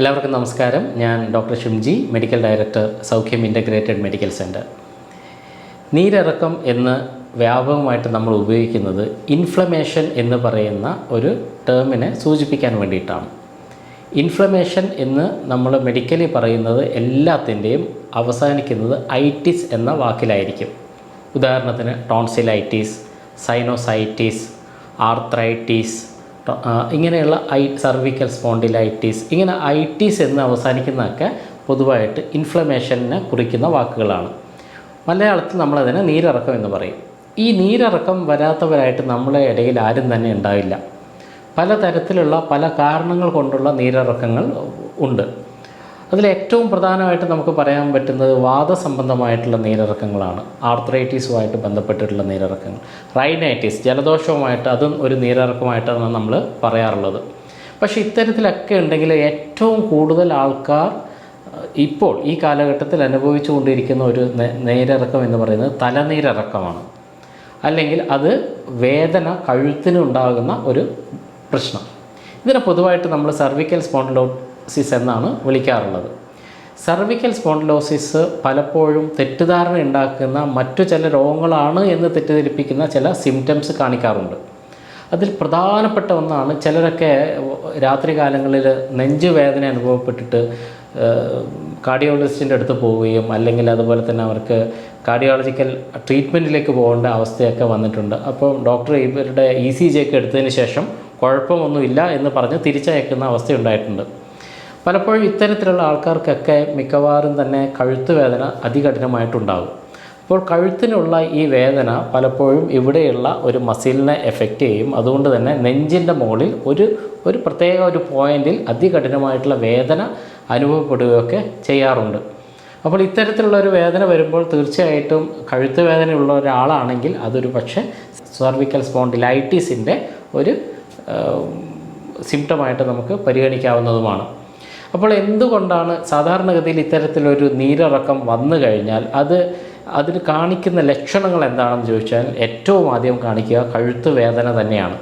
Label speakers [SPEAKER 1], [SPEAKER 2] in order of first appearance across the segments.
[SPEAKER 1] എല്ലാവർക്കും നമസ്കാരം. ഞാൻ doctor Shimji medical director Soukhyam integrated medical centre നീരിറക്കം എന്ന് വ്യാപകമായിട്ട് നമ്മൾ ഉപയോഗിക്കുന്നത് ഇൻഫ്ലമേഷൻ എന്ന് പറയുന്ന ഒരു ടേമിനെ സൂചിപ്പിക്കാൻ വേണ്ടിയിട്ടാണ്. ഇൻഫ്ലമേഷൻ എന്ന് നമ്മൾ മെഡിക്കലി പറയുന്നത് എല്ലാത്തിന്റെയും അവസാനിക്കുന്നത് ഐറ്റിസ് എന്ന വാക്കിലായിരിക്കും. ഉദാഹരണത്തിന് ടോൺസിലൈറ്റിസ് സൈനോസൈറ്റിസ് ആർത്രൈറ്റിസ് ഇങ്ങനെയുള്ള ഐ സർവിക്കൽ സ്പോണ്ടിലൈറ്റീസ് ഇങ്ങനെ ഐറ്റിസ് എന്ന് അവസാനിക്കുന്നതൊക്കെ പൊതുവായിട്ട് ഇൻഫ്ലമേഷനെ കുറിക്കുന്ന വാക്കുകളാണ്. മലയാളത്തിൽ നമ്മളതിനെ നീരിറക്കം എന്ന് പറയും. ഈ നീരിറക്കം വരാത്തവരായിട്ട് നമ്മളെ ഇടയിൽ ആരും തന്നെ ഉണ്ടാവില്ല. പലതരത്തിലുള്ള പല കാരണങ്ങൾ കൊണ്ടുള്ള നീരിറക്കങ്ങൾ ഉണ്ട്. അതിൽ ഏറ്റവും പ്രധാനമായിട്ട് നമുക്ക് പറയാൻ പറ്റുന്നത് വാദസംബന്ധമായിട്ടുള്ള നീരിറക്കങ്ങളാണ് ആർത്രൈറ്റീസുമായിട്ട് ബന്ധപ്പെട്ടിട്ടുള്ള നീരിറക്കങ്ങൾ റൈനൈറ്റീസ് ജലദോഷവുമായിട്ട് അതും ഒരു നീരിറക്കമായിട്ടാണ് നമ്മൾ പറയാറുള്ളത്. പക്ഷേ ഇത്തരത്തിലൊക്കെ ഉണ്ടെങ്കിൽ ഏറ്റവും കൂടുതൽ ആൾക്കാർ ഇപ്പോൾ ഈ കാലഘട്ടത്തിൽ അനുഭവിച്ചുകൊണ്ടിരിക്കുന്ന ഒരു നേ- നീരിറക്കം എന്ന് പറയുന്നത് തലനീരിറക്കമാണ് അല്ലെങ്കിൽ അത് വേദന കഴുത്തിനുണ്ടാകുന്ന ഒരു പ്രശ്നം. ഇതിനെ പൊതുവായിട്ട് നമ്മൾ സർവിക്കൽ സ്പോണ്ടിലോസിസ് എന്നാണ് വിളിക്കാറുള്ളത്. സർവിക്കൽ സ്പോണ്ടിലോസിസ് പലപ്പോഴും തെറ്റിദ്ധാരണ ഉണ്ടാക്കുന്ന മറ്റു ചില രോഗങ്ങളാണ് എന്ന് തെറ്റിദ്ധരിപ്പിക്കുന്ന ചില സിംറ്റംസ് കാണിക്കാറുണ്ട്. അതിൽ പ്രധാനപ്പെട്ട ഒന്നാണ് ചിലരൊക്കെ രാത്രി കാലങ്ങളിൽ നെഞ്ചുവേദന അനുഭവപ്പെട്ടിട്ട് കാർഡിയോളജിസ്റ്റിന്റെ അടുത്ത് പോവുകയും അല്ലെങ്കിൽ അതുപോലെ തന്നെ അവർക്ക് കാർഡിയോളജിക്കൽ ട്രീറ്റ്മെന്റിലേക്ക് പോകേണ്ട അവസ്ഥയൊക്കെ വന്നിട്ടുണ്ട്. അപ്പോൾ ഡോക്ടർ ഇവരുടെ ഇ സി ജി ഒക്കെ എടുത്തതിന് ശേഷം കുഴപ്പമൊന്നുമില്ല എന്ന് പറഞ്ഞ് തിരിച്ചയക്കുന്ന അവസ്ഥയുണ്ടായിട്ടുണ്ട്. പലപ്പോഴും ഇത്തരത്തിലുള്ള ആൾക്കാർക്കൊക്കെ മിക്കവാറും തന്നെ കഴുത്ത് വേദന അതികഠിനമായിട്ടുണ്ടാകും. അപ്പോൾ കഴുത്തിനുള്ള ഈ വേദന പലപ്പോഴും ഇവിടെയുള്ള ഒരു മസിലിനെ എഫക്റ്റ് ചെയ്യും. അതുകൊണ്ട് തന്നെ നെഞ്ചിന്റെ മുകളിൽ ഒരു ഒരു പ്രത്യേക ഒരു പോയിന്റിൽ അതികഠിനമായിട്ടുള്ള വേദന അനുഭവപ്പെടുകയൊക്കെ ചെയ്യാറുണ്ട്. അപ്പോൾ ഇത്തരത്തിലുള്ള ഒരു വേദന വരുമ്പോൾ തീർച്ചയായിട്ടും കഴുത്ത് വേദനയുള്ള ഒരാളാണെങ്കിൽ അതൊരു പക്ഷേ സർവിക്കൽ സ്പോണ്ടിലൈറ്റിസിന്റെ ഒരു സിംറ്റമായിട്ട് നമുക്ക് പരിഗണിക്കാവുന്നതുമാണ്. അപ്പോൾ എന്തുകൊണ്ടാണ് സാധാരണഗതിയിൽ ഇത്തരത്തിലൊരു നീരിറക്കം വന്നു കഴിഞ്ഞാൽ അത് അതിന് കാണിക്കുന്ന ലക്ഷണങ്ങൾ എന്താണെന്ന് ചോദിച്ചാൽ ഏറ്റവും ആദ്യം കാണിക്കുക കഴുത്ത് വേദന തന്നെയാണ്.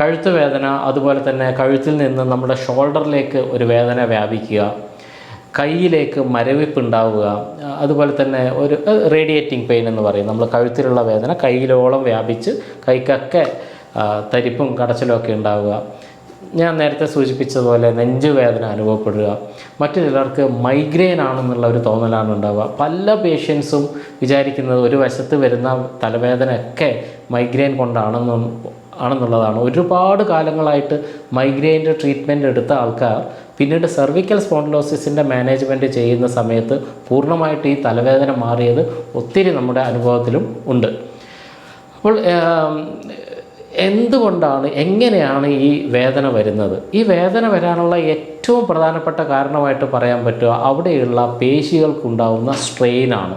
[SPEAKER 1] കഴുത്ത് വേദന അതുപോലെ തന്നെ കഴുത്തിൽ നിന്ന് നമ്മുടെ ഷോൾഡറിലേക്ക് ഒരു വേദന വ്യാപിക്കുക കയ്യിലേക്ക് മരവിപ്പ് ഉണ്ടാവുക അതുപോലെ തന്നെ ഒരു റേഡിയേറ്റിംഗ് പെയിൻ എന്ന് പറയും. നമ്മൾ കഴുത്തിലുള്ള വേദന കയ്യിലോളം വ്യാപിച്ച് കൈക്കൊക്കെ തരിപ്പും കടച്ചിലും ഒക്കെ ഉണ്ടാവുക. ഞാൻ നേരത്തെ സൂചിപ്പിച്ചതുപോലെ നെഞ്ചുവേദന അനുഭവപ്പെടുക. മറ്റു ചിലർക്ക് മൈഗ്രെയിൻ ആണെന്നുള്ള ഒരു തോന്നലാണ് ഉണ്ടാവുക. പല പേഷ്യൻസും വിചാരിക്കുന്നത് ഒരു വശത്ത് വരുന്ന തലവേദനയൊക്കെ മൈഗ്രെയിൻ കൊണ്ടാണെന്നും ആണെന്നുള്ളതാണ്. ഒരുപാട് കാലങ്ങളായിട്ട് മൈഗ്രെയിന്റെ ട്രീറ്റ്മെന്റ് എടുത്ത ആൾക്കാർ പിന്നീട് സെർവിക്കൽ സ്പോണ്ടിലോസിസിന്റെ മാനേജ്മെന്റ് ചെയ്യുന്ന സമയത്ത് പൂർണമായിട്ട് ഈ തലവേദന മാറിയത് ഒത്തിരി നമ്മുടെ അനുഭവത്തിലും ഉണ്ട്. അപ്പോൾ എന്തുകൊണ്ടാണ് എങ്ങനെയാണ് ഈ വേദന വരുന്നത്? ഈ വേദന വരാനുള്ള ഏറ്റവും പ്രധാനപ്പെട്ട കാരണമായിട്ട് പറയാൻ പറ്റുക അവിടെയുള്ള പേശികൾക്കുണ്ടാവുന്ന സ്ട്രെയിനാണ്.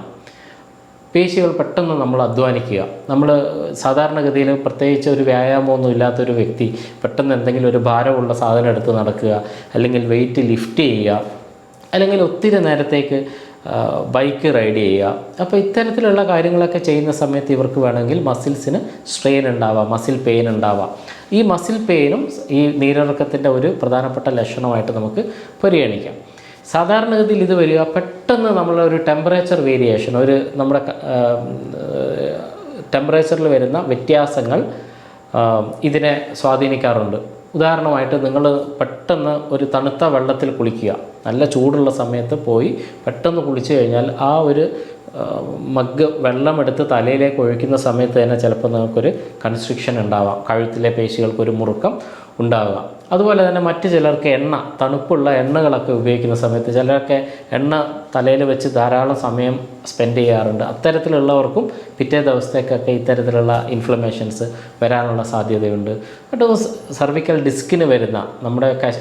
[SPEAKER 1] പേശികൾ പെട്ടെന്ന് നമ്മൾ അധ്വാനിക്കുക. നമ്മൾ സാധാരണഗതിയിൽ പ്രത്യേകിച്ച് ഒരു വ്യായാമമൊന്നും ഇല്ലാത്തൊരു വ്യക്തി പെട്ടെന്ന് എന്തെങ്കിലും ഒരു ഭാരമുള്ള സാധനം എടുത്ത് നടക്കുക അല്ലെങ്കിൽ വെയിറ്റ് ലിഫ്റ്റ് ചെയ്യുക അല്ലെങ്കിൽ ഒത്തിരി നേരത്തേക്ക് ബൈക്ക് റൈഡ് ചെയ്യുക. അപ്പോൾ ഇത്തരത്തിലുള്ള കാര്യങ്ങളൊക്കെ ചെയ്യുന്ന സമയത്ത് ഇവർക്ക് വേണമെങ്കിൽ മസിൽസിന് സ്ട്രെയിൻ ഉണ്ടാവാം മസിൽ പെയിൻ ഉണ്ടാവാം. ഈ മസിൽ പെയിനും ഈ നീരിറക്കത്തിന്റെ ഒരു പ്രധാനപ്പെട്ട ലക്ഷണമായിട്ട് നമുക്ക് പരിഗണിക്കാം. സാധാരണഗതിയിൽ ഇത് വരിക പെട്ടെന്ന് നമ്മളൊരു ടെമ്പറേച്ചർ വേരിയേഷൻ ഒരു നമ്മുടെ ടെമ്പറേച്ചറിൽ വരുന്ന വ്യത്യാസങ്ങൾ ഇതിനെ സ്വാധീനിക്കാറുണ്ട്. ഉദാഹരണമായിട്ട് നിങ്ങൾ പെട്ടെന്ന് ഒരു തണുത്ത വെള്ളത്തിൽ കുളിക്കുക. നല്ല ചൂടുള്ള സമയത്ത് പോയി പെട്ടെന്ന് കുളിച്ചു കഴിഞ്ഞാൽ ആ ഒരു മഗ് വെള്ളമെടുത്ത് തലയിലേക്ക് ഒഴിക്കുന്ന സമയത്ത് തന്നെ ചിലപ്പോൾ നിങ്ങൾക്കൊരു കൺസ്ട്രിക്ഷൻ ഉണ്ടാവാം. കഴുത്തിലെ പേശികൾക്കൊരു മുറുക്കം ഉണ്ടാവുക അതുപോലെ തന്നെ മറ്റു ചിലർക്ക് എണ്ണ തണുപ്പുള്ള എണ്ണകളൊക്കെ ഉപയോഗിക്കുന്ന സമയത്ത് ചിലരൊക്കെ എണ്ണ തലയിൽ വെച്ച് ധാരാളം സമയം സ്പെൻഡ് ചെയ്യാറുണ്ട്. അത്തരത്തിലുള്ളവർക്കും പിറ്റേ ദിവസത്തേക്കൊക്കെ ഇത്തരത്തിലുള്ള ഇൻഫ്ലമേഷൻസ് വരാനുള്ള സാധ്യതയുണ്ട്. മറ്റു സർവിക്കൽ ഡിസ്കിന് വരുന്ന നമ്മുടെ കശ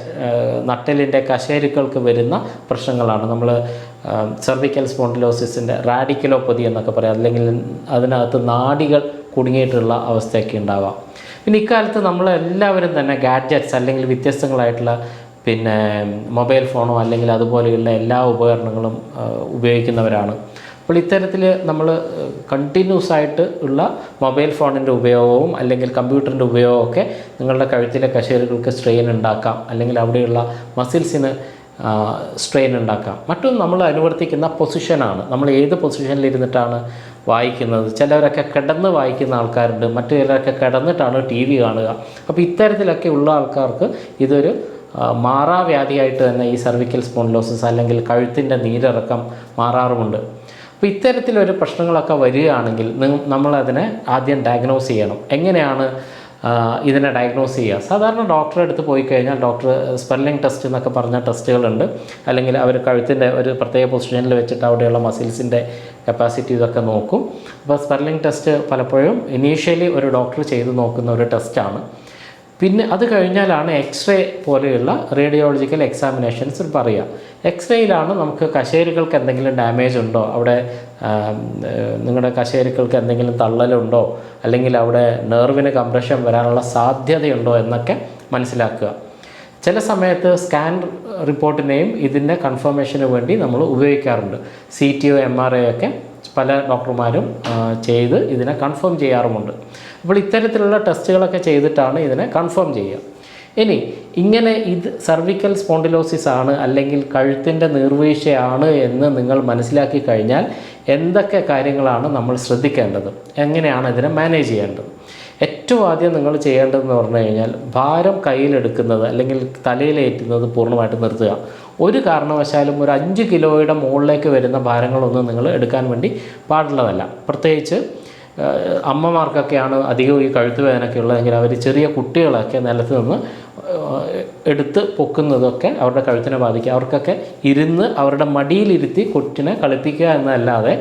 [SPEAKER 1] നട്ടലിന്റെ കശേരുക്കൾക്ക് വരുന്ന പ്രശ്നങ്ങളാണ്. നമ്മൾ സെർവിക്കൽ സ്പോണ്ടിലോസിസിന്റെ റാഡിക്കലോപ്പതി എന്നൊക്കെ പറയാം. അല്ലെങ്കിൽ അതിനകത്ത് നാടികൾ കുടുങ്ങിയിട്ടുള്ള അവസ്ഥയൊക്കെ ഉണ്ടാവാം. പിന്നെ ഇക്കാലത്ത് നമ്മളെല്ലാവരും തന്നെ ഗാഡ്ജറ്റ്സ് അല്ലെങ്കിൽ വ്യത്യസ്തങ്ങളായിട്ടുള്ള പിന്നെ മൊബൈൽ ഫോണോ അല്ലെങ്കിൽ അതുപോലെയുള്ള എല്ലാ ഉപകരണങ്ങളും ഉപയോഗിക്കുന്നവരാണ്. അപ്പോൾ ഇത്തരത്തിൽ നമ്മൾ കണ്ടിന്യൂസ് ആയിട്ട് ഉള്ള മൊബൈൽ ഫോണിന്റെ ഉപയോഗവും അല്ലെങ്കിൽ കമ്പ്യൂട്ടറിന്റെ ഉപയോഗമൊക്കെ നിങ്ങളുടെ കഴുത്തിലെ കശേരുകൾക്ക് സ്ട്രെയിൻ ഉണ്ടാക്കാം. അല്ലെങ്കിൽ അവിടെയുള്ള മസിൽസിന് സ്ട്രെയിൻ ഉണ്ടാക്കാം. മറ്റൊന്ന് നമ്മൾ അനുവർത്തിക്കുന്ന പൊസിഷനാണ് നമ്മൾ ഏത് പൊസിഷനിൽ ഇരുന്നിട്ടാണ് വായിക്കുന്നത്? ചിലവരൊക്കെ കിടന്ന് വായിക്കുന്ന ആൾക്കാരുണ്ട്. മറ്റു ചിലരൊക്കെ കിടന്നിട്ടാണ് ടി വി കാണുക. അപ്പോൾ ഇത്തരത്തിലൊക്കെ ഉള്ള ആൾക്കാർക്ക് ഇതൊരു മാറാവ്യാധിയായിട്ട് തന്നെ ഈ സർവിക്കൽ സ്പോണ്ടിലോസിസ് അല്ലെങ്കിൽ കഴുത്തിന്റെ നീരിറക്കം മാറാറുമുണ്ട്. അപ്പോൾ ഇത്തരത്തിലൊരു പ്രശ്നങ്ങളൊക്കെ വരികയാണെങ്കിൽ നമ്മളതിനെ ആദ്യം ഡയഗ്നോസ് ചെയ്യണം. എങ്ങനെയാണ് ഇതിനെ ഡയഗ്നോസ് ചെയ്യുക. സാധാരണ ഡോക്ടറെ അടുത്ത് പോയി കഴിഞ്ഞാൽ ഡോക്ടർ സ്പെല്ലിംഗ് ടെസ്റ്റ് എന്നൊക്കെ പറഞ്ഞ ടെസ്റ്റുകളുണ്ട് അല്ലെങ്കിൽ അവർ കഴുത്തിന്റെ ഒരു പ്രത്യേക പൊസിഷനിൽ വെച്ചിട്ട് അവിടെയുള്ള മസിൽസിന്റെ കപ്പാസിറ്റി ഇതൊക്കെ നോക്കും. അപ്പോൾ സ്പെല്ലിംഗ് ടെസ്റ്റ് പലപ്പോഴും ഇനീഷ്യലി ഒരു ഡോക്ടർ ചെയ്ത് നോക്കുന്ന ഒരു ടെസ്റ്റാണ് പിന്നെ അത് കഴിഞ്ഞാലാണ് എക്സ്റേ പോലെയുള്ള റേഡിയോളജിക്കൽ എക്സാമിനേഷൻസ് പറയുക. എക്സ്റേയിലാണ് നമുക്ക് കശേരുകൾക്ക് എന്തെങ്കിലും ഡാമേജ് ഉണ്ടോ? അവിടെ നിങ്ങളുടെ കശേരുക്കൾക്ക് എന്തെങ്കിലും തള്ളലുണ്ടോ? അല്ലെങ്കിൽ അവിടെ നെർവിന് കംപ്രഷൻ വരാനുള്ള സാധ്യതയുണ്ടോ എന്നൊക്കെ മനസ്സിലാക്കുക. ചില സമയത്ത് സ്കാൻ റിപ്പോർട്ടിനെയും ഇതിന്റെ കൺഫർമേഷന് വേണ്ടി നമ്മൾ ഉപയോഗിക്കാറുണ്ട്. C T or M R I ഒക്കെ പല ഡോക്ടർമാരും ചെയ്ത് ഇതിനെ കൺഫേം ചെയ്യാറുമുണ്ട്. അപ്പോൾ ഇത്തരത്തിലുള്ള ടെസ്റ്റുകളൊക്കെ ചെയ്തിട്ടാണ് ഇതിനെ കൺഫേം ചെയ്യുക. ഇനി ഇങ്ങനെ ഇത് സർവിക്കൽ സ്പോണ്ടിലോസിസ് ആണ് അല്ലെങ്കിൽ കഴുത്തിന്റെ നീർവീഴ്ചയാണ് എന്ന് നിങ്ങൾ മനസ്സിലാക്കി കഴിഞ്ഞാൽ എന്തൊക്കെ കാര്യങ്ങളാണ് നമ്മൾ ശ്രദ്ധിക്കേണ്ടത്? എങ്ങനെയാണ് ഇതിനെ മാനേജ് ചെയ്യേണ്ടത്? ഏറ്റവും ആദ്യം നിങ്ങൾ ചെയ്യേണ്ടതെന്ന് പറഞ്ഞു കഴിഞ്ഞാൽ ഭാരം കയ്യിലെടുക്കുന്നത് അല്ലെങ്കിൽ തലയിലേറ്റുന്നത് പൂർണമായിട്ട് നിർത്തുക. ഒരു കാരണവശാലും ഒരു അഞ്ച് കിലോയുടെ മുകളിലേക്ക് വരുന്ന ഭാരങ്ങളൊന്നും നിങ്ങൾ എടുക്കാൻ വേണ്ടി പാടുള്ളതല്ല. പ്രത്യേകിച്ച് അമ്മമാർക്കൊക്കെയാണ് അധികം ഈ കഴുത്ത് വേദനയൊക്കെ ഉള്ളതെങ്കിൽ അവർ ചെറിയ കുട്ടികളൊക്കെ നിലത്ത് നിന്ന് എടുത്ത് പൊക്കുന്നതൊക്കെ അവരുടെ കഴുത്തിനെ ബാധിക്കുക അവർക്കൊക്കെ ഇരുന്ന് അവരുടെ മടിയിലിരുത്തി കൊച്ചിനെ കളിപ്പിക്കുക എന്നല്ലാതെ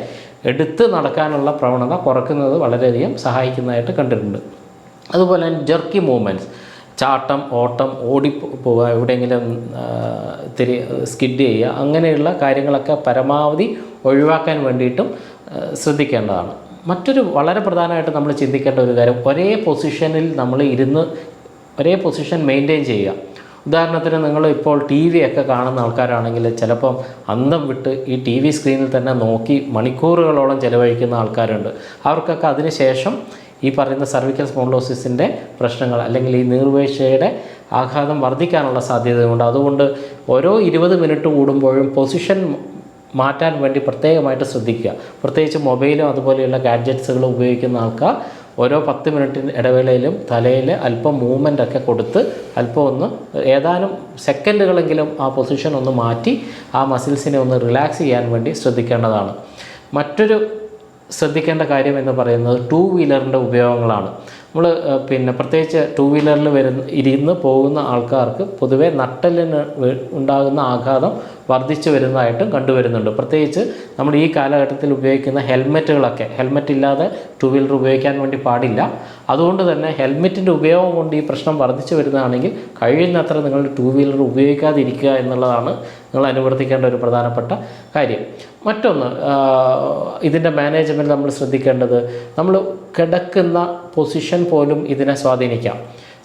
[SPEAKER 1] എടുത്ത് നടക്കാനുള്ള പ്രവണത കുറയ്ക്കുന്നത് വളരെയധികം സഹായിക്കുന്നതായിട്ട് കണ്ടിട്ടുണ്ട്. അതുപോലെ തന്നെ ജെർക്കി മൂവ്മെന്റ്സ് ചാട്ടം ഓട്ടം ഓടി പോവുക എവിടെയെങ്കിലും തിരി സ്കിഡ് ചെയ്യുക അങ്ങനെയുള്ള കാര്യങ്ങളൊക്കെ പരമാവധി ഒഴിവാക്കാൻ വേണ്ടിയിട്ടും ശ്രദ്ധിക്കേണ്ടതാണ്. മറ്റൊരു വളരെ പ്രധാനമായിട്ട് നമ്മൾ ചിന്തിക്കേണ്ട ഒരു കാര്യം ഒരേ പൊസിഷനിൽ നമ്മൾ ഇരുന്ന് ഒരേ പൊസിഷൻ മെയിന്റെയിൻ ചെയ്യുക. ഉദാഹരണത്തിന് നിങ്ങൾ ഇപ്പോൾ ടി വി ഒക്കെ കാണുന്ന ആൾക്കാരാണെങ്കിൽ ചിലപ്പം അന്തം വിട്ട് ഈ ടി വി സ്ക്രീനിൽ തന്നെ നോക്കി മണിക്കൂറുകളോളം ചിലവഴിക്കുന്ന ആൾക്കാരുണ്ട്. അവർക്കൊക്കെ അതിനുശേഷം ഈ പറയുന്ന സർവിക്കൽ സ്പോണ്ടോസിസിന്റെ പ്രശ്നങ്ങൾ അല്ലെങ്കിൽ ഈ നീർവീഴ്ചയുടെ ആഘാതം വർദ്ധിക്കാനുള്ള സാധ്യതയുണ്ട്. അതുകൊണ്ട് ഓരോ ഇരുപത് മിനിറ്റ് കൂടുമ്പോഴും പൊസിഷൻ മാറ്റാൻ വേണ്ടി പ്രത്യേകമായിട്ട് ശ്രദ്ധിക്കുക. പ്രത്യേകിച്ച് മൊബൈലും അതുപോലെയുള്ള ഗാഡ്ജറ്റ്സുകൾ ഉപയോഗിക്കുന്ന ആൾക്കാർ ഓരോ പത്ത് മിനിറ്റിന് ഇടവേളയിലും തലയിൽ അല്പം മൂവ്മെന്റ് ഒക്കെ കൊടുത്ത് അല്പം ഒന്ന് ഏതാനും സെക്കൻഡുകളെങ്കിലും ആ പൊസിഷൻ ഒന്ന് മാറ്റി ആ മസിൽസിനെ ഒന്ന് റിലാക്സ് ചെയ്യാൻ വേണ്ടി ശ്രദ്ധിക്കേണ്ടതാണ്. മറ്റൊരു ശ്രദ്ധിക്കേണ്ട കാര്യം എന്ന് പറയുന്നത് ടൂ വീലറിന്റെ ഉപയോഗങ്ങളാണ്. നമ്മൾ പിന്നെ പ്രത്യേകിച്ച് ടൂ വീലറിൽ വരുന്ന ഇരുന്ന് പോകുന്ന ആൾക്കാർക്ക് പൊതുവേ നട്ടലിന് ഉണ്ടാകുന്ന ആഘാതം വർദ്ധിച്ചു വരുന്നതായിട്ടും കണ്ടുവരുന്നുണ്ട്. പ്രത്യേകിച്ച് നമ്മൾ ഈ കാലഘട്ടത്തിൽ ഉപയോഗിക്കുന്ന ഹെൽമെറ്റുകളൊക്കെ ഹെൽമെറ്റ് ഇല്ലാതെ ടൂ വീലർ ഉപയോഗിക്കാൻ വേണ്ടി പാടില്ല. അതുകൊണ്ട് തന്നെ ഹെൽമെറ്റിന്റെ ഉപയോഗം കൊണ്ട് ഈ പ്രശ്നം വർദ്ധിച്ചു വരുന്നതാണെങ്കിൽ കഴിയുന്നത്ര നിങ്ങൾ ടൂ വീലർ ഉപയോഗിക്കാതിരിക്കുക എന്നുള്ളതാണ് നിങ്ങൾ അനുവർത്തിക്കേണ്ട ഒരു പ്രധാനപ്പെട്ട കാര്യം. മറ്റൊന്ന് ഇതിന്റെ മാനേജ്മെന്റ് നമ്മൾ ശ്രദ്ധിക്കേണ്ടത് നമ്മൾ കിടക്കുന്ന പൊസിഷൻ പോലും ഇതിനെ സ്വാധീനിക്കാം.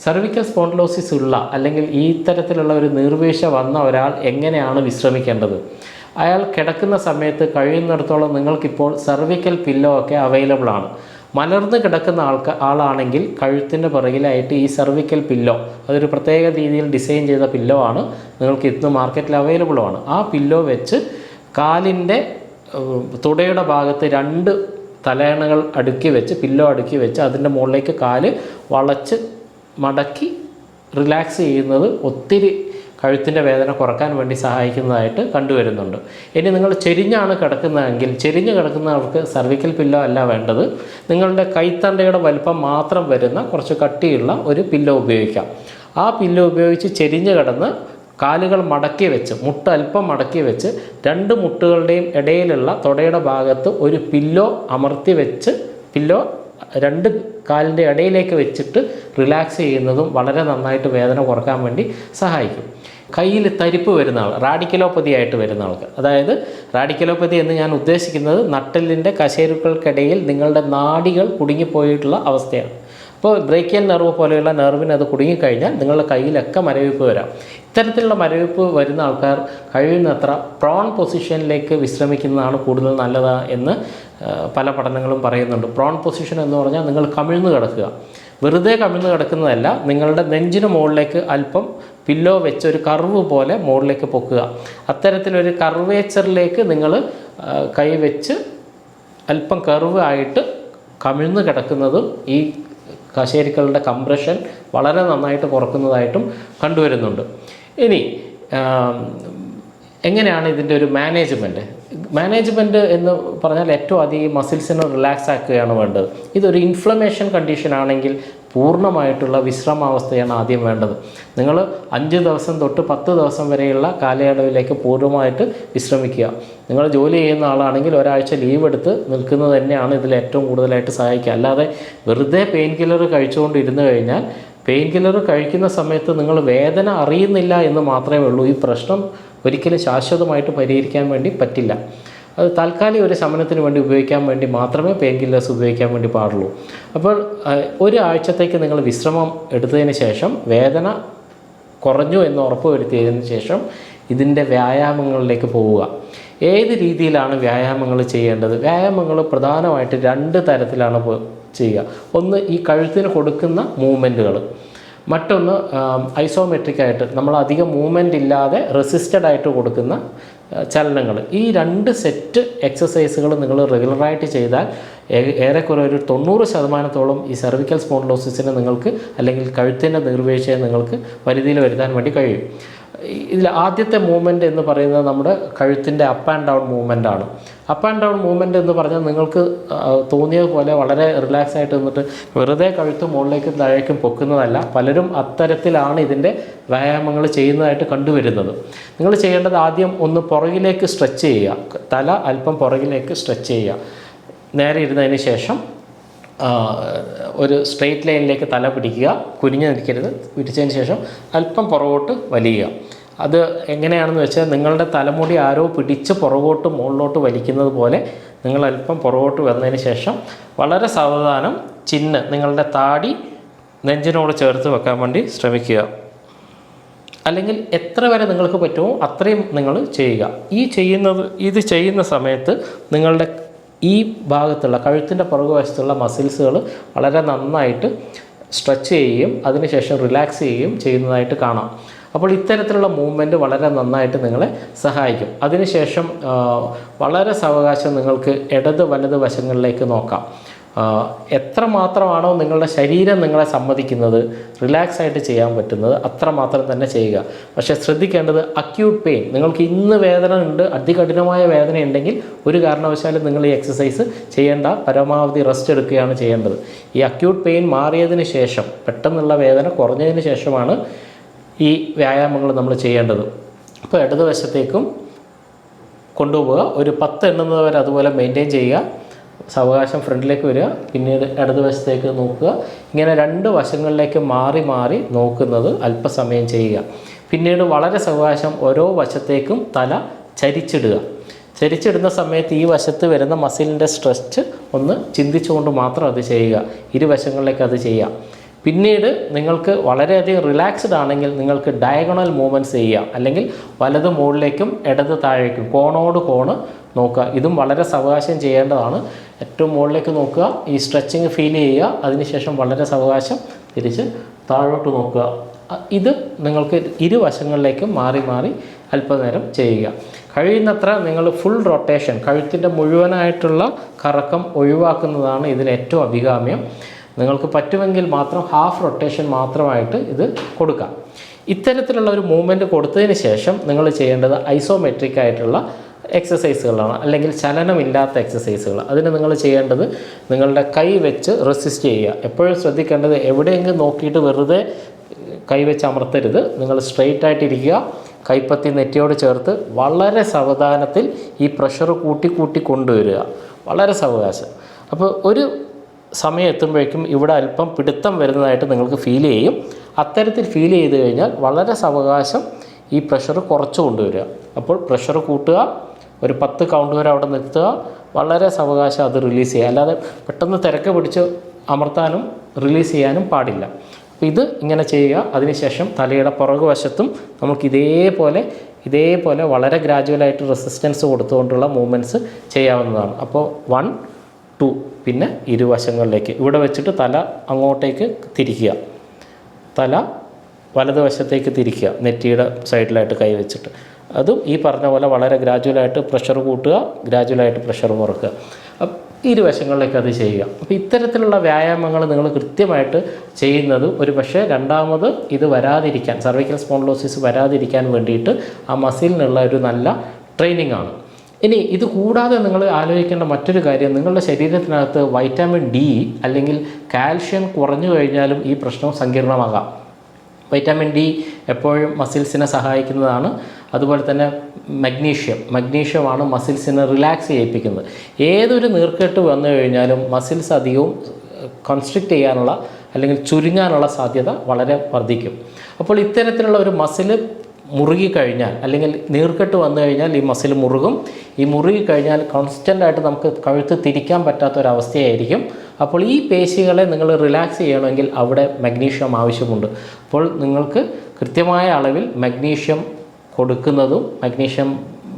[SPEAKER 1] സർവിക്കൽ സ്പോണ്ടിലോസിസ് ഉള്ള അല്ലെങ്കിൽ ഈ തരത്തിലുള്ള ഒരു നീർവീഴ്ച വന്ന ഒരാൾ എങ്ങനെയാണ് വിശ്രമിക്കേണ്ടത്? അയാൾ കിടക്കുന്ന സമയത്ത് കഴിയുന്നിടത്തോളം നിങ്ങൾക്കിപ്പോൾ സർവിക്കൽ പില്ലോ ഒക്കെ അവൈലബിൾ ആണ്. മലർന്ന് കിടക്കുന്ന ആൾക്ക് ആളാണെങ്കിൽ കഴുത്തിന്റെ പിറകിലായിട്ട് ഈ സർവിക്കൽ പില്ലോ അതൊരു പ്രത്യേക രീതിയിൽ ഡിസൈൻ ചെയ്ത പില്ലോ ആണ് നിങ്ങൾക്ക് ഇന്ന് മാർക്കറ്റിൽ അവൈലബിളും ആണ്. ആ പില്ലോ വെച്ച് കാലിന്റെ തുടയുടെ ഭാഗത്ത് രണ്ട് തലയണകൾ അടുക്കി വെച്ച് പില്ലോ അടുക്കി വെച്ച് അതിന്റെ മുകളിലേക്ക് കാൽ വളച്ച് മടക്കി റിലാക്സ് ചെയ്യുന്നത് ഒത്തിരി കഴുത്തിന്റെ വേദന കുറയ്ക്കാൻ വേണ്ടി സഹായിക്കുന്നതായിട്ട് കണ്ടുവരുന്നുണ്ട്. ഇനി നിങ്ങൾ ചെരിഞ്ഞാണ് കിടക്കുന്നതെങ്കിൽ ചെരിഞ്ഞ് കിടക്കുന്നവർക്ക് സർവിക്കൽ പില്ലോ അല്ല വേണ്ടത്. നിങ്ങളുടെ കൈത്തണ്ടയുടെ വലിപ്പം മാത്രം വരുന്ന കുറച്ച് കട്ടിയുള്ള ഒരു പില്ലോ ഉപയോഗിക്കാം. ആ പില്ലോ ഉപയോഗിച്ച് ചെരിഞ്ഞ് കിടന്ന് കാലുകൾ മടക്കി വെച്ച് മുട്ട് അല്പം മടക്കി വെച്ച് രണ്ട് മുട്ടുകളുടെയും ഇടയിലുള്ള തുടയുടെ ഭാഗത്ത് ഒരു പില്ലോ അമർത്തി വെച്ച് പില്ലോ രണ്ട് കാലിന്റെ ഇടയിലേക്ക് വെച്ചിട്ട് റിലാക്സ് ചെയ്യുന്നതും വളരെ നന്നായിട്ട് വേദന കുറയ്ക്കാൻ വേണ്ടി സഹായിക്കും. കയ്യിൽ തരിപ്പ് വരുന്ന ആൾ റാഡിക്കലോപ്പതി ആയിട്ട് വരുന്ന ആൾക്ക്. അതായത് റാഡിക്കലോപ്പതി എന്ന് ഞാൻ ഉദ്ദേശിക്കുന്നത് നട്ടലിന്റെ കശേരുക്കൾക്കിടയിൽ നിങ്ങളുടെ നാടികൾ കുടുങ്ങിപ്പോയിട്ടുള്ള അവസ്ഥയാണ്. അപ്പോൾ ബ്രേക്കിയൽ നെർവ് പോലെയുള്ള നെർവിന് അത് കുടുങ്ങിക്കഴിഞ്ഞാൽ നിങ്ങളുടെ കയ്യിലൊക്കെ മരവിപ്പ് വരാം. ഇത്തരത്തിലുള്ള മരവിപ്പ് വരുന്ന ആൾക്കാർ കഴിയുന്നത്ര പ്രോൺ പൊസിഷനിലേക്ക് വിശ്രമിക്കുന്നതാണ് കൂടുതൽ നല്ലത് എന്ന് പല പഠനങ്ങളും പറയുന്നുണ്ട്. പ്രോൺ പൊസിഷൻ എന്ന് പറഞ്ഞാൽ നിങ്ങൾ കമിഴ്ന്ന് കിടക്കുക. വെറുതെ കമിഴ്ന്ന് കിടക്കുന്നതല്ല നിങ്ങളുടെ നെഞ്ചിന് മുകളിലേക്ക് അല്പം പില്ലോ വെച്ച് ഒരു കർവ് പോലെ മുകളിലേക്ക് പൊക്കുക. അത്തരത്തിലൊരു കർവേച്ചറിലേക്ക് നിങ്ങൾ കൈ വെച്ച് അല്പം കർവ് ആയിട്ട് കമിഴ്ന്ന് കിടക്കുന്നതും ഈ കശേരിക്കളുടെ കംപ്രഷൻ വളരെ നന്നായിട്ട് കുറക്കുന്നതായിട്ടും കണ്ടുവരുന്നുണ്ട്. ഇനി എങ്ങനെയാണ് ഇതിന്റെ ഒരു മാനേജ്മെന്റ് മാനേജ്മെന്റ് എന്ന് പറഞ്ഞാൽ ഏറ്റവും അധികം മസിൽസിനെ റിലാക്സ് ആക്കുകയാണ് വേണ്ടത്. ഇതൊരു ഇൻഫ്ലമേഷൻ കണ്ടീഷൻ ആണെങ്കിൽ പൂർണമായിട്ടുള്ള വിശ്രമാവസ്ഥയാണ് ആദ്യം വേണ്ടത്. നിങ്ങൾ അഞ്ച് ദിവസം തൊട്ട് പത്ത് ദിവസം വരെയുള്ള കാലയളവിലേക്ക് പൂർണമായിട്ട് വിശ്രമിക്കുക. നിങ്ങൾ ജോലി ചെയ്യുന്ന ആളാണെങ്കിൽ ഒരാഴ്ച ലീവ് എടുത്ത് നിൽക്കുന്നത് തന്നെയാണ് ഇതിൽ ഏറ്റവും കൂടുതലായിട്ട് സഹായിക്കുക. അല്ലാതെ വെറുതെ പെയിൻ കില്ലർ കഴിച്ചുകൊണ്ട് ഇരുന്ന് കഴിഞ്ഞാൽ പെയിൻ കില്ലർ കഴിക്കുന്ന സമയത്ത് നിങ്ങൾ വേദന അറിയുന്നില്ല എന്ന് മാത്രമേ ഉള്ളൂ. ഈ പ്രശ്നം ഒരിക്കലും ശാശ്വതമായിട്ട് പരിഹരിക്കാൻ വേണ്ടി പറ്റില്ല. അത് താൽക്കാലിക ഒരു ശമനത്തിന് വേണ്ടി ഉപയോഗിക്കാൻ വേണ്ടി മാത്രമേ പെയിൻ കില്ലേഴ്സ് ഉപയോഗിക്കാൻ വേണ്ടി പാടുള്ളൂ. അപ്പോൾ ഒരാഴ്ചത്തേക്ക് നിങ്ങൾ വിശ്രമം എടുത്തതിന് ശേഷം വേദന കുറഞ്ഞു എന്ന് ഉറപ്പ് വരുത്തിയതിന് ശേഷം ഇതിന്റെ വ്യായാമങ്ങളിലേക്ക് പോവുക. ഏത് രീതിയിലാണ് വ്യായാമങ്ങൾ ചെയ്യേണ്ടത്? വ്യായാമങ്ങൾ പ്രധാനമായിട്ട് രണ്ട് തരത്തിലാണ് ചെയ്യുക. ഒന്ന് ഈ കഴുത്തിന് കൊടുക്കുന്ന മൂവ്മെന്റുകൾ മറ്റൊന്ന് ഐസോമെട്രിക് ആയിട്ട് നമ്മൾ അധികം മൂവ്മെന്റ് ഇല്ലാതെ റെസിസ്റ്റഡ് ആയിട്ട് കൊടുക്കുന്ന ചലനങ്ങൾ. ഈ രണ്ട് സെറ്റ് എക്സസൈസുകൾ നിങ്ങൾ റെഗുലറായിട്ട് ചെയ്താൽ ഏറെക്കുറെ ഒരു തൊണ്ണൂറ് ശതമാനത്തോളം ഈ സെർവിക്കൽ സ്പോണ്ടിലോസിസിനെ നിങ്ങൾക്ക് അല്ലെങ്കിൽ കഴുത്തിന്റെ നിർവേശയെ നിങ്ങൾക്ക് പരിധിയിൽ വരുത്താൻ വേണ്ടി കഴിയും. ഇതിൽ ആദ്യത്തെ മൂവ്മെന്റ് എന്ന് പറയുന്നത് നമ്മുടെ കഴുത്തിന്റെ അപ്പ് ആൻഡ് ഡൗൺ മൂവ്മെന്റ് ആണ്. അപ്പ് ആൻഡ് ഡൗൺ മൂവ്മെന്റ് എന്ന് പറഞ്ഞാൽ നിങ്ങൾക്ക് തോന്നിയത് പോലെ വളരെ റിലാക്സ് ആയിട്ട് നിന്നിട്ട് വെറുതെ കഴുത്ത് മുകളിലേക്കും താഴേക്കും പൊക്കുന്നതല്ല പലരും അത്തരത്തിലാണ് ഇതിന്റെ വ്യായാമങ്ങൾ ചെയ്യുന്നതായിട്ട് കണ്ടുവരുന്നത്. നിങ്ങൾ ചെയ്യേണ്ടത് ആദ്യം ഒന്ന് പുറകിലേക്ക് സ്ട്രെച്ച് ചെയ്യുക. തല അല്പം പുറകിലേക്ക് സ്ട്രെച്ച് ചെയ്യുക. നേരെ ഇരുന്നതിന് ശേഷം ഒരു സ്ട്രെയിറ്റ് ലൈനിലേക്ക് തല പിടിക്കുക കുനിഞ്ഞു നിൽക്കരുത് പിടിച്ചതിന് ശേഷം അല്പം പുറകോട്ട് വലിയുക. അത് എങ്ങനെയാണെന്ന് വെച്ചാൽ നിങ്ങളുടെ തലമുടി ആരോ പിടിച്ച് പുറകോട്ട് മുകളിലോട്ട് വലിക്കുന്നത് പോലെ നിങ്ങൾ അല്പം പുറകോട്ട് വന്നതിന് ശേഷം വളരെ സാവധാനം ചിന്ന് നിങ്ങളുടെ താടി നെഞ്ചിനോട് ചേർത്ത് വെക്കാൻ വേണ്ടി ശ്രമിക്കുക. അല്ലെങ്കിൽ എത്ര വരെ നിങ്ങൾക്ക് പറ്റുമോ അത്രയും നിങ്ങൾ ചെയ്യുക. ഈ ചെയ്യുന്നത് ഇത് ചെയ്യുന്ന സമയത്ത് നിങ്ങളുടെ ഈ ഭാഗത്തുള്ള കഴുത്തിന്റെ പുറകുവശത്തുള്ള മസിൽസുകൾ വളരെ നന്നായിട്ട് സ്ട്രെച്ച് ചെയ്യുകയും അതിനുശേഷം റിലാക്സ് ചെയ്യുകയും ചെയ്യുന്നതായിട്ട് കാണാം. അപ്പോൾ ഇത്തരത്തിലുള്ള മൂവ്മെന്റ് വളരെ നന്നായിട്ട് നിങ്ങളെ സഹായിക്കും. അതിനുശേഷം വളരെ സാവകാശം നിങ്ങൾക്ക് ഇടത് വലത് വശങ്ങളിലേക്ക് നോക്കാം. ആ, എത്ര നിങ്ങളുടെ ശരീരം നിങ്ങളെ സമ്മതിക്കുന്നത് റിലാക്സ് ആയിട്ട് ചെയ്യാൻ പറ്റുന്നത് അത്രമാത്രം തന്നെ ചെയ്യുക. പക്ഷേ ശ്രദ്ധിക്കേണ്ടത് അക്യൂട്ട് പെയിൻ നിങ്ങൾക്ക് ഇന്ന് വേദന ഉണ്ട് അതികഠിനമായ വേദന ഉണ്ടെങ്കിൽ ഒരു കാരണവശാലും നിങ്ങൾ ഈ എക്സസൈസ് ചെയ്യേണ്ട പരമാവധി റെസ്റ്റ് എടുക്കുകയാണ് ചെയ്യേണ്ടത്. ഈ അക്യൂട്ട് പെയിൻ മാറിയതിന് ശേഷം പെട്ടെന്നുള്ള വേദന കുറഞ്ഞതിന് ശേഷമാണ് ഈ വ്യായാമങ്ങൾ നമ്മൾ ചെയ്യേണ്ടത്. അപ്പോൾ ഇടതുവശത്തേക്കും കൊണ്ടുപോവുക. ഒരു പത്ത് എണ്ണുന്നത് വരെ അതുപോലെ മെയിന്റെയിൻ ചെയ്യുക. സാവകാശം ഫ്രണ്ടിലേക്ക് വരിക പിന്നീട് ഇടതുവശത്തേക്ക് നോക്കുക. ഇങ്ങനെ രണ്ട് വശങ്ങളിലേക്ക് മാറി മാറി നോക്കുന്നത് അല്പസമയം ചെയ്യുക. പിന്നീട് വളരെ സാവകാശം ഓരോ വശത്തേക്കും തല ചരിച്ചിടുക. ചരിച്ചിടുന്ന സമയത്ത് ഈ വശത്ത് വരുന്ന മസിലിന്റെ സ്ട്രെച്ച് ഒന്ന് ചിന്തിച്ചുകൊണ്ട് മാത്രം അത് ചെയ്യുക. ഇരുവശങ്ങളിലേക്ക് അത് ചെയ്യാം പിന്നീട് നിങ്ങൾക്ക് വളരെയധികം റിലാക്സ്ഡ് ആണെങ്കിൽ നിങ്ങൾക്ക് ഡയഗണൽ മൂവ്മെന്റ്സ് ചെയ്യുക. അല്ലെങ്കിൽ വലത് മുകളിലേക്കും ഇടത് താഴേക്കും കോണോട് കോണ് നോക്കുക. ഇതും വളരെ സാവകാശം ചെയ്യേണ്ടതാണ്. ഏറ്റവും മുകളിലേക്ക് നോക്കുക. ഈ സ്ട്രെച്ചിങ് ഫീൽ ചെയ്യുക. അതിനുശേഷം വളരെ സാവകാശം തിരിച്ച് താഴോട്ട് നോക്കുക. ഇത് നിങ്ങൾക്ക് ഇരുവശങ്ങളിലേക്കും മാറി മാറി അല്പനേരം ചെയ്യുക. കഴിയുന്നത്ര നിങ്ങൾ ഫുൾ റൊട്ടേഷൻ കഴുത്തിന്റെ മുഴുവനായിട്ടുള്ള കറക്കം ഒഴിവാക്കുന്നതാണ് ഇതിന് ഏറ്റവും അഭികാമ്യം. നിങ്ങൾക്ക് പറ്റുമെങ്കിൽ മാത്രം ഹാഫ് റൊട്ടേഷൻ മാത്രമായിട്ട് ഇത് കൊടുക്കാം. ഇത്തരത്തിലുള്ള ഒരു മൂവ്മെന്റ് കൊടുത്തതിന് ശേഷം നിങ്ങൾ ചെയ്യേണ്ടത് ഐസോമെട്രിക് ആയിട്ടുള്ള എക്സസൈസുകളാണ് അല്ലെങ്കിൽ ചലനമില്ലാത്ത എക്സസൈസുകൾ അതിന് നിങ്ങൾ ചെയ്യേണ്ടത് നിങ്ങളുടെ കൈ വെച്ച് റെസിസ്റ്റ് ചെയ്യുക. എപ്പോഴും ശ്രദ്ധിക്കേണ്ടത് എവിടെയെങ്കിലും നോക്കിയിട്ട് വെറുതെ കൈ വെച്ച് അമർത്തരുത്. നിങ്ങൾ സ്ട്രെയിറ്റ് ആയിട്ടിരിക്കുക. കൈപ്പത്തി നെറ്റിയോട് ചേർത്ത് വളരെ സാവധാനത്തിൽ ഈ പ്രഷർ കൂട്ടി കൂട്ടി കൊണ്ടുവരിക. വളരെ സാവകാശം. അപ്പോൾ ഒരു സമയം എത്തുമ്പോഴേക്കും ഇവിടെ അല്പം പിടുത്തം വരുന്നതായിട്ട് നിങ്ങൾക്ക് ഫീൽ ചെയ്യും. അത്തരത്തിൽ ഫീൽ ചെയ്ത് കഴിഞ്ഞാൽ വളരെ സാവകാശം ഈ പ്രഷർ കുറച്ച് കൊണ്ടുവരിക. അപ്പോൾ പ്രഷർ കൂട്ടുക. ഒരു പത്ത് കൗണ്ട് വരെ അവിടെ നിർത്തുക. വളരെ സാവകാശം അത് റിലീസ് ചെയ്യുക. അല്ലാതെ പെട്ടെന്ന് തിരക്ക് പിടിച്ച് അമർത്താനും റിലീസ് ചെയ്യാനും പാടില്ല. അപ്പോൾ ഇത് ഇങ്ങനെ ചെയ്യുക. അതിനുശേഷം തലയുടെ പുറകു വശത്തും നമുക്ക് ഇതേപോലെ ഇതേപോലെ വളരെ ഗ്രാജുവലായിട്ട് റെസിസ്റ്റൻസ് കൊടുത്തുകൊണ്ടുള്ള മൂവ്മെന്റ്സ് ചെയ്യാവുന്നതാണ്. അപ്പോൾ വൺ ടു പിന്നെ ഇരുവശങ്ങളിലേക്ക്. ഇവിടെ വെച്ചിട്ട് തല അങ്ങോട്ടേക്ക് തിരിക്കുക. തല വലതുവശത്തേക്ക് തിരിക്കുക. നെറ്റിയുടെ സൈഡിലായിട്ട് കൈ വെച്ചിട്ട്. അതും ഈ പറഞ്ഞ പോലെ വളരെ ഗ്രാജുവലായിട്ട് പ്രഷർ കൂട്ടുക ഗ്രാജുവലായിട്ട് പ്രഷർ കുറക്കുക ഇരുവശങ്ങളിലേക്ക് അത് ചെയ്യുക. അപ്പോൾ ഇത്തരത്തിലുള്ള വ്യായാമങ്ങൾ നിങ്ങൾ കൃത്യമായിട്ട് ചെയ്യുന്നത് ഒരു പക്ഷേ രണ്ടാമത് ഇത് വരാതിരിക്കാൻ സർവൈക്കൽ സ്പോണ്ടിലോസിസ് വരാതിരിക്കാൻ വേണ്ടിയിട്ട് ആ മസിലിനുള്ള ഒരു നല്ല ട്രെയിനിങ് ആണ്. ഇനി ഇത് കൂടാതെ നിങ്ങൾ ആലോചിക്കേണ്ട മറ്റൊരു കാര്യം നിങ്ങളുടെ ശരീരത്തിനകത്ത് വൈറ്റാമിൻ ഡി അല്ലെങ്കിൽ കാൽഷ്യം കുറഞ്ഞു കഴിഞ്ഞാലും ഈ പ്രശ്നം സങ്കീർണമാകാം. വൈറ്റാമിൻ ഡി എപ്പോഴും മസിൽസിനെ സഹായിക്കുന്നതാണ്. അതുപോലെ തന്നെ മഗ്നീഷ്യം മഗ്നീഷ്യമാണ് മസിൽസിനെ റിലാക്സ് ചെയ്യിപ്പിക്കുന്നത്. ഏതൊരു നീർക്കെട്ട് വന്നു കഴിഞ്ഞാലും മസിൽസ് അധികവും കോൺസ്ട്രിക്റ്റ് ചെയ്യാനുള്ള അല്ലെങ്കിൽ ചുരുങ്ങാനുള്ള സാധ്യത വളരെ വർദ്ധിക്കും. അപ്പോൾ ഇത്തരത്തിലുള്ള ഒരു മസിൽ മുറുകി കഴിഞ്ഞാൽ അല്ലെങ്കിൽ നീർക്കെട്ട് വന്നു കഴിഞ്ഞാൽ ഈ മസിൽ മുറുകും. ഈ മുറുകി കഴിഞ്ഞാൽ കോൺസ്റ്റന്റ് ആയിട്ട് നമുക്ക് കഴുത്ത് തിരിക്കാൻ പറ്റാത്ത ഒരവസ്ഥയായിരിക്കും അപ്പോൾ ഈ പേശികളെ നിങ്ങൾ റിലാക്സ് ചെയ്യണമെങ്കിൽ അവിടെ മഗ്നീഷ്യം ആവശ്യമുണ്ട്. അപ്പോൾ നിങ്ങൾക്ക് കൃത്യമായ അളവിൽ മഗ്നീഷ്യം കൊടുക്കുന്നതും മഗ്നീഷ്യം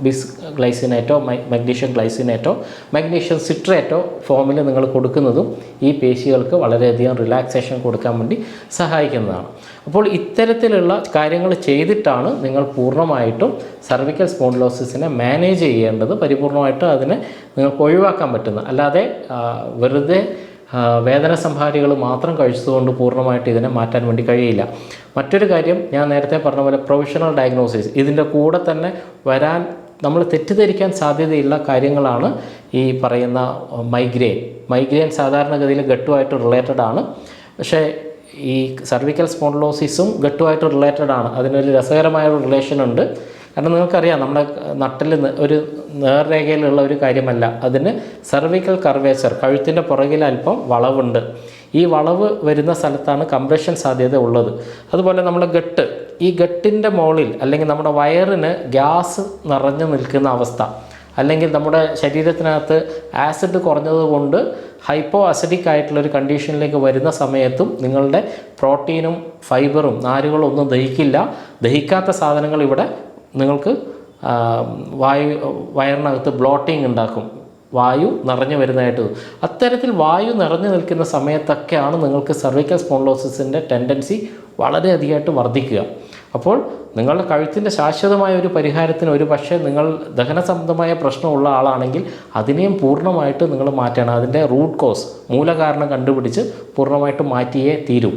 [SPEAKER 1] ബിസ് ഗ്ലൈസിനേറ്റോ മഗ്നീഷ്യം ഗ്ലൈസിനേറ്റോ മഗ്നീഷ്യം സിട്രേറ്റോ ഫോമിൽ നിങ്ങൾ കൊടുക്കുന്നതും ഈ പേശികൾക്ക് വളരെയധികം റിലാക്സേഷൻ കൊടുക്കാൻ വേണ്ടി സഹായിക്കുന്നതാണ്. അപ്പോൾ ഇത്തരത്തിലുള്ള കാര്യങ്ങൾ ചെയ്തിട്ടാണ് നിങ്ങൾ പൂർണമായിട്ടും സർവിക്കൽ സ്പോണ്ടിലോസിസിനെ മാനേജ് ചെയ്യേണ്ടത് പരിപൂർണമായിട്ട് അതിനെ നിങ്ങൾക്ക് ഒഴിവാക്കാൻ പറ്റുന്നത്. അല്ലാതെ വെറുതെ വേദന സംഹാരികൾ മാത്രം കഴിച്ചതുകൊണ്ട് പൂർണമായിട്ട് ഇതിനെ മാറ്റാൻ വേണ്ടി കഴിയില്ല. മറ്റൊരു കാര്യം ഞാൻ നേരത്തെ പറഞ്ഞ പോലെ പ്രൊഫഷണൽ ഡയഗ്നോസിസ് ഇതിന്റെ കൂടെ തന്നെ വരാൻ നമ്മൾ തെറ്റിദ്ധരിക്കാൻ സാധ്യതയുള്ള കാര്യങ്ങളാണ് ഈ പറയുന്ന മൈഗ്രെയിൻ മൈഗ്രെയിൻ സാധാരണഗതിയിൽ ഗട്ടുമായിട്ട് റിലേറ്റഡ് ആണ്. പക്ഷേ ഈ സർവിക്കൽ സ്പോണ്ടിലോസിസും ഗട്ടുമായിട്ട് റിലേറ്റഡ് ആണ്. അതിനൊരു രസകരമായ ഒരു റിലേഷൻ ഉണ്ട്. കാരണം നിങ്ങൾക്കറിയാം നമ്മുടെ നട്ടിൽ ഒരു നേർരേഖയിലുള്ള ഒരു കാര്യമല്ല. അതിന് സർവിക്കൽ കർവേച്ചർ കഴുത്തിന്റെ പുറകിൽ അല്പം വളവുണ്ട്. ഈ വളവ് വരുന്ന സ്ഥലത്താണ് കംപ്രഷൻ സാധ്യത ഉള്ളത്. അതുപോലെ നമ്മുടെ ഗട്ട്. ഈ ഗട്ടിന്റെ മുകളിൽ അല്ലെങ്കിൽ നമ്മുടെ വയറിന് ഗ്യാസ് നിറഞ്ഞു നിൽക്കുന്ന അവസ്ഥ അല്ലെങ്കിൽ നമ്മുടെ ശരീരത്തിനകത്ത് ആസിഡ് കുറഞ്ഞതുകൊണ്ട് ഹൈപ്പോ അസിഡിക് ആയിട്ടുള്ളൊരു കണ്ടീഷനിലേക്ക് വരുന്ന സമയത്തും നിങ്ങളുടെ പ്രോട്ടീനും ഫൈബറും നാരുകളും ഒന്നും ദഹിക്കില്ല. ദഹിക്കാത്ത സാധനങ്ങൾ ഇവിടെ നിങ്ങൾക്ക് വായു വയറിനകത്ത് ബ്ലോട്ടിങ് ഉണ്ടാക്കും. വായു നിറഞ്ഞു വരുന്നതായിട്ട് അത്തരത്തിൽ വായു നിറഞ്ഞു നിൽക്കുന്ന സമയത്തൊക്കെയാണ് നിങ്ങൾക്ക് സർവിക്കൽ സ്പോൺലോസിന്റെ ടെൻഡൻസി വളരെയധികമായിട്ട് വർദ്ധിക്കുക. അപ്പോൾ നിങ്ങളുടെ കഴുത്തിന്റെ ശാശ്വതമായ ഒരു പരിഹാരത്തിന് ഒരു പക്ഷേ നിങ്ങൾ ദഹന സംബന്ധമായ പ്രശ്നമുള്ള ആളാണെങ്കിൽ അതിനെയും പൂർണമായിട്ട് നിങ്ങൾ മാറ്റണം. അതിന്റെ റൂട്ട് കോസ് മൂലകാരണം കണ്ടുപിടിച്ച് പൂർണമായിട്ട് മാറ്റിയേ തീരൂ.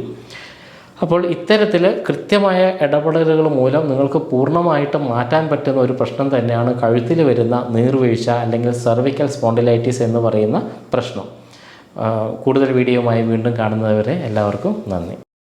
[SPEAKER 1] അപ്പോൾ ഇത്തരത്തിൽ കൃത്യമായ ഇടപെടലുകൾ മൂലം നിങ്ങൾക്ക് പൂർണമായിട്ട് മാറ്റാൻ പറ്റുന്ന ഒരു പ്രശ്നം തന്നെയാണ് കഴുത്തിൽ വരുന്ന നീർവീഴ്ച അല്ലെങ്കിൽ സെർവിക്കൽ സ്പോണ്ടിലൈറ്റിസ് എന്ന് പറയുന്ന പ്രശ്നം. കൂടുതൽ വീഡിയോയുമായി വീണ്ടും കാണുന്നതുവരെ എല്ലാവർക്കും നന്ദി.